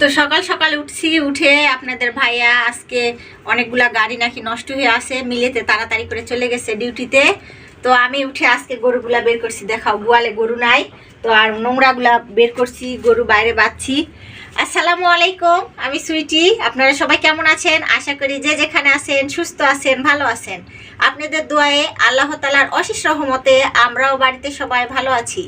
তো সকাল সকাল উঠছি, উঠে আপনাদের ভাইয়া আজকে অনেকগুলা গাড়ি নাকি নষ্ট হয়ে আসে মিলেতে তাড়াতাড়ি করে চলে গেছে ডিউটিতে। তো আমি উঠে আজকে গরুগুলা বের করছি, দেখাও গোয়ালে গরু নাই, তো আর নোংরাগুলা বের করছি, গরু বাইরে বাচ্ছি আসসালামু আলাইকুম, আমি সুইটি, আপনারা সবাই কেমন আছেন? আশা করি যে যেখানে আছেন, সুস্থ আছেন, ভালো আছেন। আপনাদের দোয়ায়ে আল্লাহ তালার অশেষ রহমতে আমরাও বাড়িতে সবাই ভালো আছি।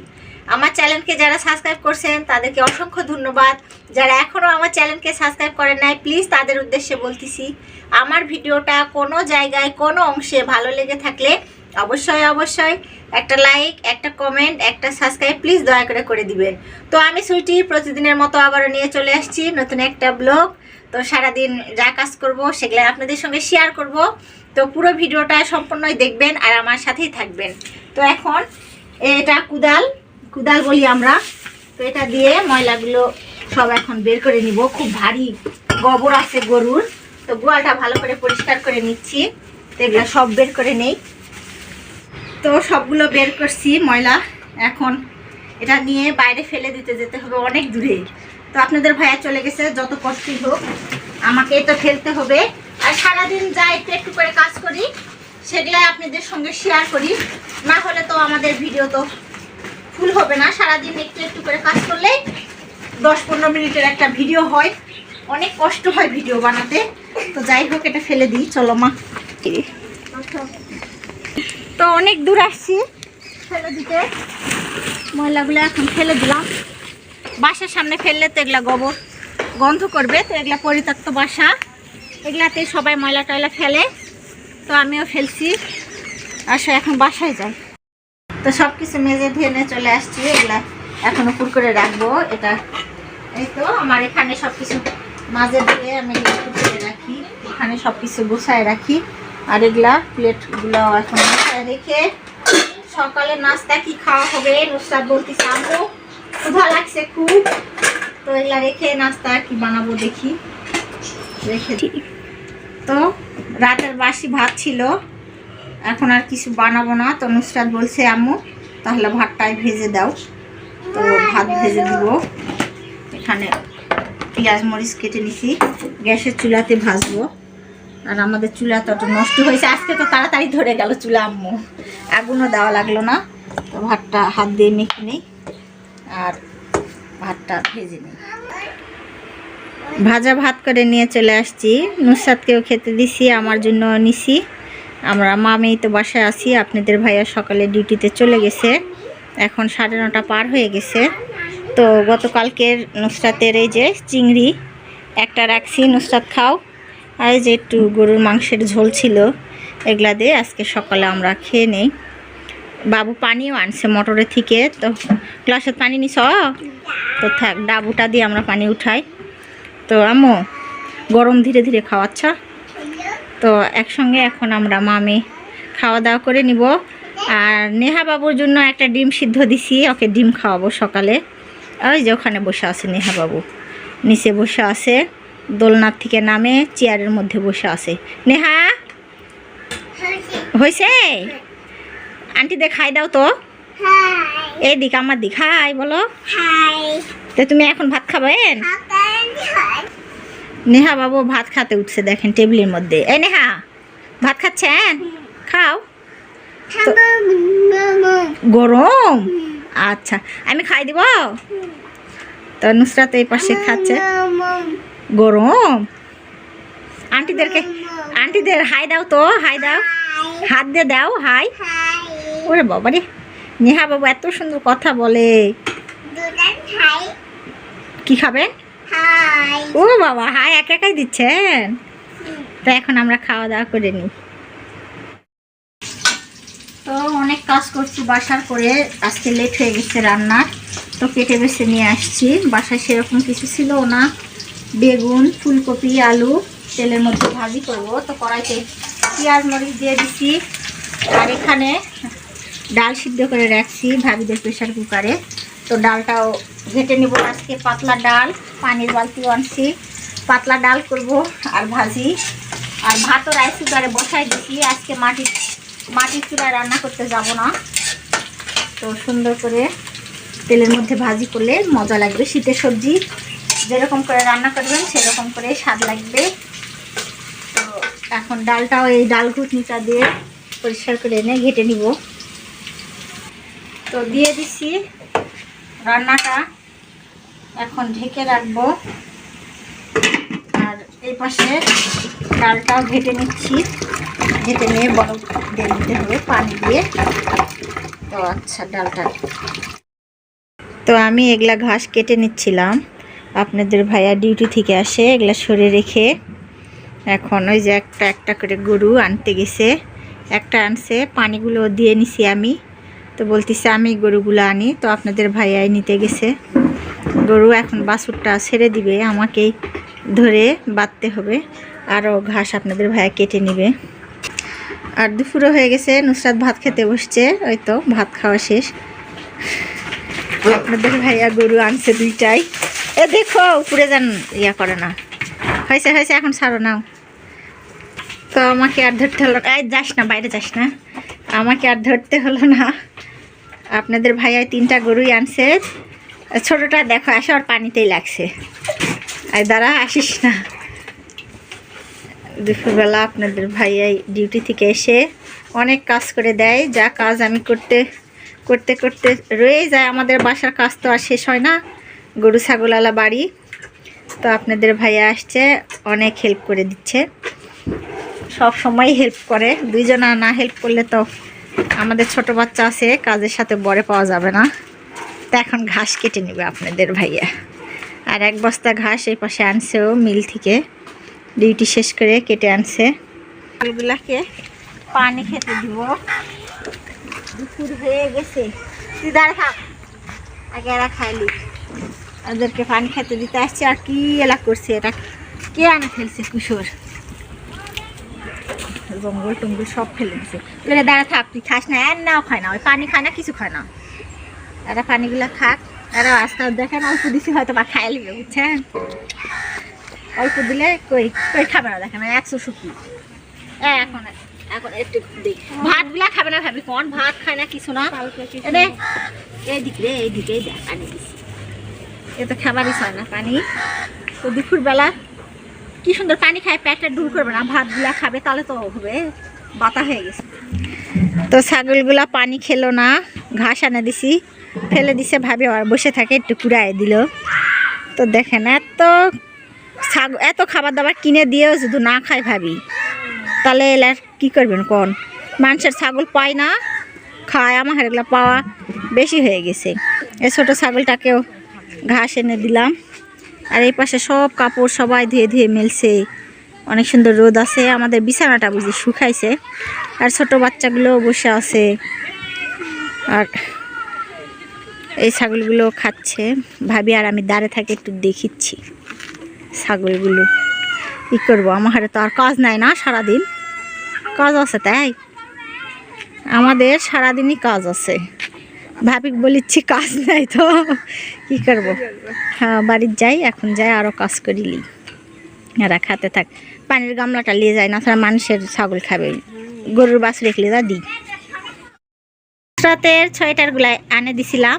আমার চ্যানেলকে যারা সাবস্ক্রাইব করছেন, তাদেরকে অসংখ্য ধন্যবাদ। যারা এখনও আমার চ্যানেলকে সাবস্ক্রাইব করেন নাই, প্লিজ তাদের উদ্দেশ্যে বলতেছি, আমার ভিডিওটা কোনো জায়গায়, কোনো অংশে ভালো লেগে থাকলে অবশ্যই অবশ্যই একটা লাইক, একটা কমেন্ট, একটা সাবস্ক্রাইব প্লিজ দয়া করে করে দিবেন। তো আমি সুইটি প্রতিদিনের মতো আবারও নিয়ে চলে আসছি নতুন একটা ব্লগ। তো সারাদিন যা কাজ করব সেগুলো আপনাদের সঙ্গে শেয়ার করব। তো পুরো ভিডিওটা সম্পূর্ণই দেখবেন আর আমার সাথেই থাকবেন। তো এখন এটা কুদাল কুদাল বলি আমরা। তো এটা দিয়ে ময়লাগুলো সব এখন বের করে নিব। খুব ভারী গোবর আছে গরুর। তো গোয়ালটা ভালো করে পরিষ্কার করে নিচ্ছি। তো এগুলো সব বের করে নেই। তো সবগুলো বের করছি ময়লা। এখন এটা নিয়ে বাইরে ফেলে দিতে যেতে হবে অনেক দূরে। তো আপনাদের ভাইয়া চলে গেছে, যত কষ্টই হোক, আমাকে এটা ফেলতে হবে। আর সারাদিন যা একটু একটু করে কাজ করি, সেগুলাই আপনাদের সঙ্গে শেয়ার করি। না হলে তো আমাদের ভিডিও তো ফুল হবে না, সারাদিন একটু একটু করে কাজ করলে দশ পনেরো মিনিটের একটা ভিডিও হয়। অনেক কষ্ট হয় ভিডিও বানাতে। তো যাই হোক, এটা ফেলে দিই। চলো মা। তো অনেক দূর আসছি। ফেলে দিতে। ময়লাগুলো এখন ফেলে দিলাম। বাসার সামনে ফেললে তো এগুলা গোবর গন্ধ করবে, তো এগুলা পরিত্যক্ত বাসা। এগুলাতে সবাই ময়লা টয়লা ফেলে। তো আমিও ফেলছি। আসো, এখন বাসায় যাই। তো সব কিছু মেজে ধুয়ে নিয়ে চলে আসছি, এগুলা এখন উপর করে রাখব। এটা এই তো আমার এখানে সব কিছু মাঝে ধুয়ে আমি করে রাখি, এখানে সব কিছু গুছায় রাখি। আর এগুলা প্লেটগুলো এখন গুছায় রেখে সকালে নাস্তা কি খাওয়া হবে নুসরাত বলতেছে আমু ক্ষুধা লাগছে খুব। তো এগুলা রেখে নাস্তা কি বানাবো দেখি। রেখে তো রাতের বাসি ভাত ছিল। এখন আর কিছু বানাবো না। তো নুসরাত বলছে, আম্মু, তাহলে ভাতটাই ভেজে দাও। তো ভাত ভেজে দিব। এখানে পেঁয়াজ মরিচ কেটে নিছি। গ্যাসের চুলাতে ভাজবো। আর আমাদের চুলা তো নষ্ট হয়েছে। আজকে তো তাড়াতাড়ি ধরে গেল চুলা, আম্মু। আগুনও দেওয়া লাগল না। তো ভাতটা হাত দিয়ে মেখে নিই। আর ভাতটা ভেজে নিই। ভাজা ভাত করে নিয়ে চলে আসছি। নুসরাতকেও খেতে দিছি, আমার জন্য নিছি। আমরা মামেই তো বাসায় আছি, আপনাদের ভাইয়া সকালে ডিউটিতে চলে গেছে। এখন সাড়ে নটা পার হয়ে গেছে। তো গতকালকের নুসরাতের এই যে চিংড়ি, একটা রাখছি, নুসরাত খাও। আর যে একটু গরুর মাংসের ঝোল ছিল, এগুলা দিয়ে আজকে সকালে আমরা খেয়ে নেই। বাবু পানিও আনছে মোটরের থেকে, তো গ্লাসের পানি নিছ? তো থাক, ডাবুটা দিয়ে আমরা পানি উঠাই। তো আম্মু, গরম ধীরে ধীরে খাওয়াচ্ছা। তো একসঙ্গে এখন আমরা মামি খাওয়া দাওয়া করে নিব। আর নেহা বাবুর জন্য একটা ডিম সিদ্ধ দিছি ওকে ডিম খাওয়াবো সকালে। ওই যে ওখানে বসে আছে নেহা বাবু। নিচে বসে আছে দোলনার থেকে নামে চেয়ারের মধ্যে বসে আছে। নেহা? হয়েছে? আন্টিদের খাই দাও তো। এই দিক আমার দিক। হাই বলো। তো তুমি এখন ভাত খাবেন নেহা বাবু ভাত খাতে উঠছে দেখেন টেবিলের মধ্যে। এই নেহা ভাত খাচ্ছেন? খাও। গরম? আচ্ছা আমি খাই দিব? তো নুসরাত এই পাশে খাচ্ছে। গরম? আন্টিদেরকে আন্টিদের হাই দাও তো হাই দাও। হাত দিয়ে দাও হাই। ওরে বাবা রে নেহা বাবু এত সুন্দর কথা বলে। কি খাবেন? ও বাবা হাই একা একাই দিচ্ছেন? তো এখন আমরা খাওয়া দাওয়া করে নিই। তো অনেক কাজ করছি বাসার করে, আজকে লেট হয়ে গেছে রান্নার। তো কেটে বেছে নিয়ে আসছি। বাসায় সেরকম কিছু ছিল না। বেগুন, ফুলকপি, আলু, তেলের মধ্যে ভাজি করব। তো কড়াইতে পেঁয়াজ, মরিচ দিয়ে দিচ্ছি আর এখানে ডাল সিদ্ধ করে রাখছি ভাবিদের প্রেশার কুকারে তো ডালটাও ঘেটে নিব আজকে পাতলা ডাল, পানির বালতিও আনছি। পাতলা ডাল করব আর ভাজি। আর ভাতও রাইস কুকারে বসাই দিছি, আজকে মাটির মাটির চুলায় রান্না করতে যাব না। তো সুন্দর করে তেলের মধ্যে ভাজি করলে মজা লাগবে। শীতের সবজি যেরকম করে রান্না করবেন, সেরকম করে স্বাদ লাগবে। তো এখন ডালটাও এই ডাল ঘুটনিটা দিয়ে পরিষ্কার করে এনে ঘেটে নিব। তো দিয়ে দিচ্ছি রান্নাটা এখন ঢেকে রাখব। আর এই পাশে ডালটাও ঘেটে নিচ্ছি। ঘেটে নিয়ে বরফ দিয়ে দিতে হবে পানি দিয়ে। তো আচ্ছা ডালটা। তো আমি এগুলা ঘাস কেটে নিচ্ছিলাম। আপনাদের ভাইয়া ডিউটি থেকে আসে, এগুলা সরে রেখে। এখন ওই যে একটা একটা করে গরু আনতে গেছে। একটা আনছে, পানিগুলো দিয়ে নিছি আমি। তো বলতেছে, আমি গরুগুলো আনি। তো আপনাদের ভাইয়াই নিতে গেছে। গরু এখন বাছুরটা ছেড়ে দিবে, আমাকেই ধরে বাঁধতে হবে। আরও ঘাস আপনাদের ভাইয়া কেটে নিবে। আর দুপুরও হয়ে গেছে, নুসরাত ভাত খেতে বসছে, ওই তো ভাত খাওয়া শেষ। আপনাদের ভাইয়া গরু আনছে দুইটাই। এ দেখো, উপরে যান ইয়া করে না। হয়েছে হয়েছে, এখন ছাড়ো নাও। তো আমাকে আর ধরতে হলো এই, যাস না, বাইরে যাস না। আমাকে আর ধরতে হলো না। আপনাদের ভাইয়া তিনটা গরুই আনছে। ছোটোটা দেখো আসে আর পানিতেই লাগছে। আর দাঁড়া, আসিস না। দুপুরবেলা আপনাদের ভাইয়াই ডিউটি থেকে এসে অনেক কাজ করে দেয়। যা কাজ আমি করতে করতে করতে রয়ে যায়। আমাদের বাসার কাজ তো আর শেষ হয় না। গরু, ছাগলওয়ালা বাড়ি। তো আপনাদের ভাইয়া আসছে, অনেক হেল্প করে দিচ্ছে। সব সময় হেল্প করে। দুইজনা না হেল্প করলে তো আমাদের ছোট বাচ্চা আছে, কাজের সাথে বড়ে পাওয়া যাবে না। তো এখন ঘাস কেটে নেবে আপনাদের ভাইয়া। আর এক বস্তা ঘাস এই পাশে আনছেও মিল থেকে। ডিউটি শেষ করে কেটে আনছে। এগুলাকে পানি খেতে দিব। দুপুর হয়ে গেছে। দাঁড়া থাক। আগে এরা খাইলি ওদেরকে পানি খেতে দিতে আসছে। আর কি এলা করছে এটা? কে আনে ফেলছে কুসুর? জঙ্গল টঙ্গল সব ফেলে দিছে। তুই দাঁড়া থাক তুই খাস না আর নাও খায় না ওই পানি খায় না কিছু খায় না। এরা পানিগুলো খাক। এরা আস্তে দেখেন অল্প দিছি হয়তো বা খাই লিবে বুঝছেন? অল্প দিলে কই কই খাবে না দেখেন একশো শুকি এখন এখন একটু ভাতগুলা খাবে না ভাবি কোন ভাত খায় না কিছু না। এনে এইদিক রে এইদিকে এই দেখ পানি দিছি। এ তো খাবারই হয় না পানি। তো দুপুরবেলা কি সুন্দর পানি খায়, পেটটা ডুল করবে না, ভাতগুলা খাবে, তাহলে তো হবে বাতা হয়ে গেছে। তো ছাগলগুলা পানি খেলো না, ঘাস আনে দিছি, ফেলে দিছে, ভাবে আর বসে থাকে, একটু কুড়ায় দিল। তো দেখেন, এত ছাগ এত খাবার দাবার কিনে দিয়েও যদি না খায় ভাবি, তাহলে এলার কি করবেন কোন? মানুষের ছাগল পায় না, খায়, আমার এগুলো পাওয়া বেশি হয়ে গেছে। এই ছোটো ছাগলটাকেও ঘাস এনে দিলাম। আর এই পাশে সব কাপড় সবাই ধুয়ে ধুয়ে মেলছে। অনেক সুন্দর রোদ আছে, আমাদের বিছানাটা বুঝি শুকাইছে। আর ছোট বাচ্চাগুলো বসে আছে। আর এই ছাগলগুলো খাচ্ছে। ভাবি আর আমি দাঁড়ে থাকি একটু দেখিচ্ছি ছাগলগুলো। কী করব? আমার হাতে তো আর কাজ নাই না সারাদিন। কাজ আছে তাই? আমাদের সারাদিনই কাজ আছে। ভাবি বলিচ্ছি, কাজ নাই তো। কি করব? হ্যাঁ বাড়ির যাই, এখন যাই আরও কাজ করিলি এরা খাতে থাক, পানির গামলাটা নিয়ে যায় না ছাড়া মানুষের ছাগল খাবে। গরুর বাস রেখলে যা দিই। রাতের সোয়েটারগুলাই আনে দিছিলাম,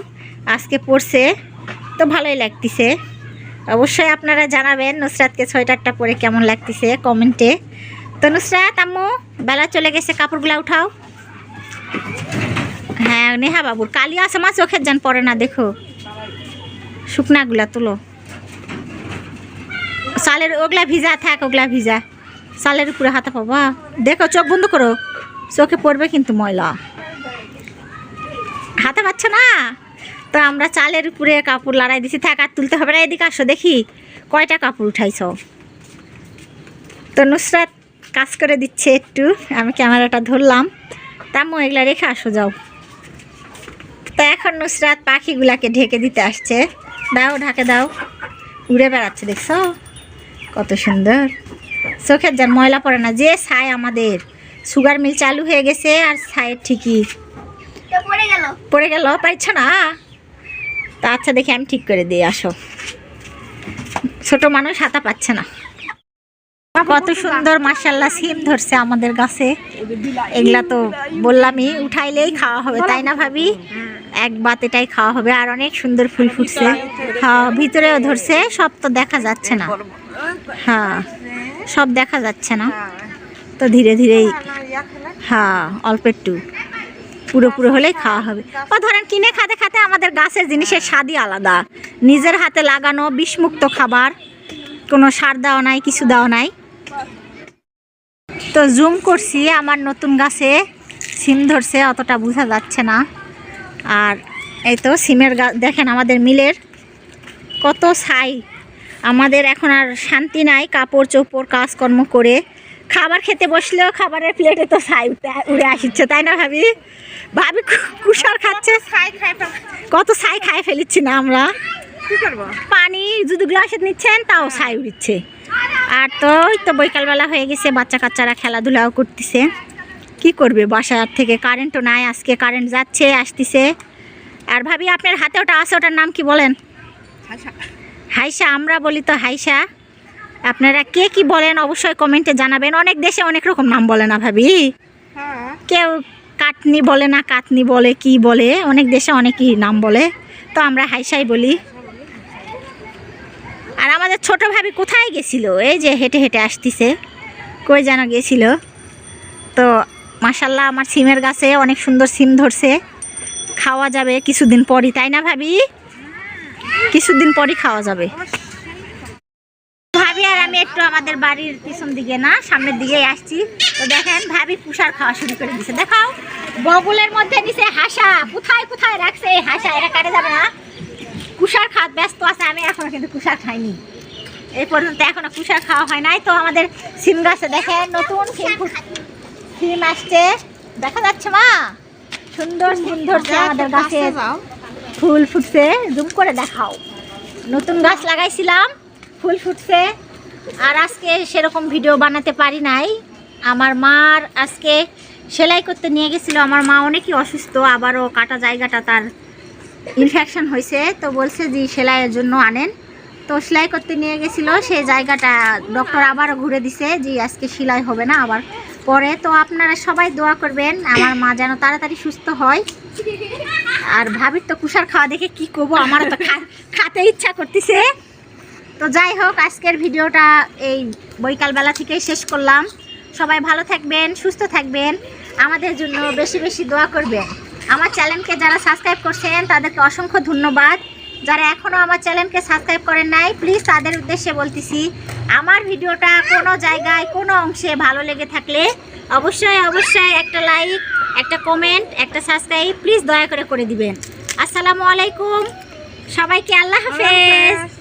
আজকে পরছে তো ভালোই লাগতেছে। অবশ্যই আপনারা জানাবেন নুসরাতকে সোয়েটারটা পরে কেমন লাগতেছে কমেন্টে। তো নুসরাত, আম্মু, বেলা চলে গেছে, কাপড়গুলা উঠাও। হ্যাঁ নেহা বাবুর। কালি আছে, মা চোখের যান পরে না, দেখো। শুকনাগুলা তুলো। সালের ওগলা ভিজা, থাক, ওগুলা ভিজা। সালের উপরে হাতে পাবা। দেখো, চোখ বন্ধ করো। চোখে পড়বে কিন্তু ময়লা। হাতে পাচ্ছ না? তো আমরা চালের উপরে কাপড় লড়াই দিছি। থাক, আর তুলতে হবে না, এদিকে আসো, দেখি। কয়টা কাপড় উঠাইছ? তো নুসরাত কাজ করে দিচ্ছে একটু। আমি ক্যামেরাটা ধরলাম। তামো এগুলা রেখে আসো, যাও। তো এখন নুসরাত পাখিগুলাকে ঢেকে দিতে আসছে। দাও ঢাকে দাও। উড়ে বেড়াচ্ছে দেখছ? কত সুন্দর। চোখের যার ময়লা পড়ে না। যে ছাই আমাদের। সুগার মিল চালু হয়ে গেছে আর ছায়ের ঠিকই। পড়ে গেল। পাইছ না? তা আচ্ছা দেখি আমি ঠিক করে দিয়ে আসো। ছোট মানুষ হাতা পাচ্ছে না। কত সুন্দর মাসাল্লাহ সিম ধরছে আমাদের গাছে। এগুলা তো বললামই, উঠাইলেই খাওয়া হবে, তাই না ভাবি? এক বাতেটাই খাওয়া হবে, আর অনেক সুন্দর ফুল ফুটছে। হ্যাঁ ভিতরেও ধরছে, সব তো দেখা যাচ্ছে না। হ্যাঁ সব দেখা যাচ্ছে না। তো ধীরে ধীরেই হ্যাঁ অল্প একটু। পুরো পুরো হলেই খাওয়া হবে। ও, ধরেন কিনে খাতে খাতে আমাদের গাছের জিনিসের স্বাদই আলাদা। নিজের হাতে লাগানো বিষমুক্ত খাবার, কোনো সার দেওয়া নাই, কিছু দেওয়া নাই। তো জুম করছি আমার নতুন গাছে সিম ধরছে অতটা বোঝা যাচ্ছে না। আর এই তো সিমের গাছ দেখেন আমাদের মিলের কত ছাই। আমাদের এখন আর শান্তি নাই কাপড় চোপড় কাজকর্ম করে। খাবার খেতে বসলেও খাবারের প্লেটে তো ছাই উড়ে আসছে তাই না ভাবি? ভাবি কু- কুসার খাচ্ছে। কত ছাই খাই ফেলিচ্ছি না আমরা। পানি যদি গ্লাসে নিচ্ছেন তাও ছাই উড়িচ্ছে। আর তো তো বৈকালবেলা হয়ে গেছে বাচ্চা কাচ্চারা খেলাধুলাও করতেছে। কি করবে বাসার থেকে? কারেন্টও নাই আজকে কারেন্ট যাচ্ছে আসতেছে। আর ভাবি আপনার হাতে ওটা আছে ওটার নাম কি বলেন? হাইসা। আমরা বলি তো হাইসা। আপনারা কে কি বলেন অবশ্যই কমেন্টে জানাবেন। অনেক দেশে অনেক রকম নাম বলে না ভাবি? কেউ কাটনি বলে না কাটনি বলে কি বলে? অনেক দেশে অনেকই নাম বলে। তো আমরা হাইসাই বলি। আর আমাদের ছোট ভাবি কোথায় গেছিল? এই যে হেঁটে হেঁটে আসতিছে। কই যেন গেছিল? তো মাসাল্লাহ আমার সিমের গাছে অনেক সুন্দর সিম ধরছে। খাওয়া যাবে কিছুদিন পরই, তাই না ভাবি? কিছুদিন পরই খাওয়া যাবে। ভাবি আর আমি একটু আমাদের বাড়ির পিছন দিকে না, সামনের দিকে আসছি। তো দেখেন, ভাবি পুষার খাওয়া শুরু করে দিছে। দেখাও, বগুলের মধ্যে নিচে হাসা। কোথায় কোথায় রাখছে হাসা? এটা কাটে যাবে না। কুষার খাওয়া ব্যস্ত আছে আমি এখনও কিন্তু কুষার খাইনি। এই পর্যন্ত এখনও কুষার খাওয়া হয় নাই। তো আমাদের সিম গাছে দেখেন নতুন সিম সিম আসছে। দেখা যাচ্ছে মা। সুন্দর সিম ধরছে আমাদের গাছে ফুল ফুটছে। জুম করে দেখাও। নতুন গাছ লাগাইছিলাম ফুল ফুটছে। আর আজকে সেরকম ভিডিও বানাতে পারি নাই। আমার মার আজকে সেলাই করতে নিয়ে গেছিল। আমার মা অনেকই অসুস্থ আবারও কাটা জায়গাটা তার ইনফেকশন হয়েছে, তো বলছে যে সেলাইয়ের জন্য আনেন। তো সেলাই করতে নিয়ে গেছিল সেই জায়গাটা ডক্টর আবারও ঘুরে দিছে যে আজকে সেলাই হবে না আবার পরে। তো আপনারা সবাই দোয়া করবেন, আমার মা যেন তাড়াতাড়ি সুস্থ হয়। আর ভাবির তো কুষার খাওয়া দেখে কি করব আমার তো খাতে ইচ্ছা করতেছে। তো যাই হোক, আজকের ভিডিওটা এই বৈকালবেলা থেকেই শেষ করলাম। সবাই ভালো থাকবেন, সুস্থ থাকবেন। আমাদের জন্য বেশি বেশি দোয়া করবেন। আমার চ্যানেলকে যারা সাবস্ক্রাইব করছেন, তাদেরকে অসংখ্য ধন্যবাদ। যারা এখনও আমার চ্যানেলকে সাবস্ক্রাইব করেন নাই প্লিজ তাদের উদ্দেশ্যে বলতেছি, আমার ভিডিওটা কোনো জায়গায়, কোনো অংশে ভালো লেগে থাকলে অবশ্যই অবশ্যই একটা লাইক একটা কমেন্ট একটা সাবস্ক্রাইব প্লিজ দয়া করে করে দিবেন। আসসালামু আলাইকুম। সবাইকে আল্লাহ হাফেজ।